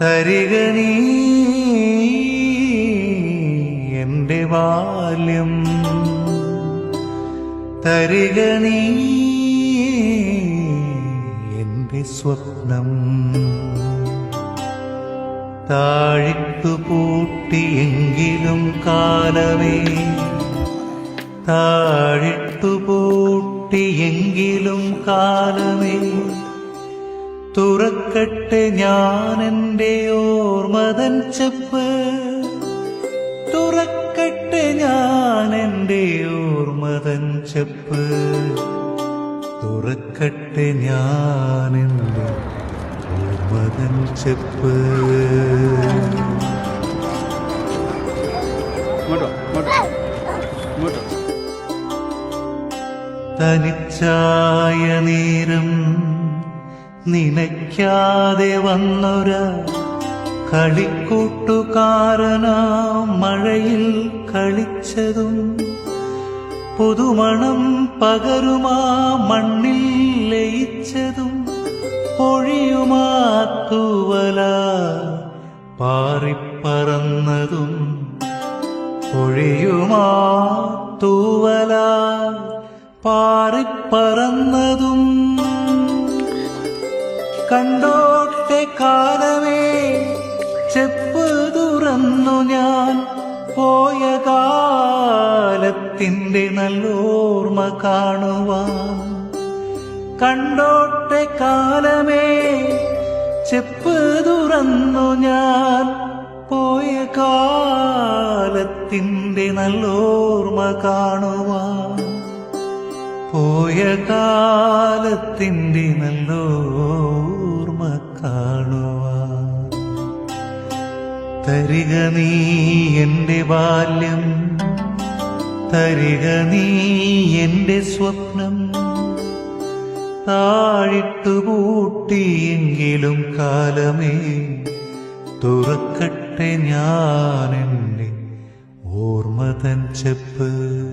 തരികണീ എന്റെ ബാല്യം. തരികണീ എന്റെ സ്വപ്നം. താഴിട്ടു പൂട്ടിയെങ്കിലും കാലമേ. താഴിട്ടു പൂട്ടിയെങ്കിലും കാലമേ. തുറക്കട്ടെ ഞാൻ എന്റെ ഓർമ്മതൻ ചെപ്പ്. തുറക്കട്ടെ ഞാൻ എന്റെ ഓർമ്മതൻ ചെപ്പ്. തുറക്കട്ടെ ഞാൻ എന്റെ ഓർമ്മതൻ ചെപ്പ്. തനിച്ചായ നേരം നനയ്ക്കാതെ വന്നൊര കളിക്കൂട്ടുകാരനാ മഴയിൽ കളിച്ചതും പുതുമണം പകരുമാ മണ്ണിൽ ലയിച്ചതും പൊഴിയുമാ തൂവല പാറിപ്പറന്നതും പൊഴിയുമാ തൂവല പാറിപ്പറന്നതും കണ്ടോട്ടെ കാലമേ ചെപ്പ് തുറന്നു ഞാൻ പോയ കാലത്തിന്റെ നല്ലോർമ്മ കാണുവാൻ. കണ്ടോട്ടെ കാലമേ ചെപ്പ് തുറന്നു ഞാൻ പോയ കാലത്തിന്റെ നല്ലോർമ്മ കാണുവാൻ. പോയ കാലത്തിന്റെ നല്ലോർമ്മ കാണുവാൻ. തരിക നീ എന്റെ ബാല്യം തരിക നീ എന്റെ സ്വപ്നം. താഴിട്ടു പൂട്ടിയെങ്കിലും കാലമേ തുറക്കട്ടെ ഞാൻ എന്റെ ഓർമ്മതൻ ചെപ്പ്.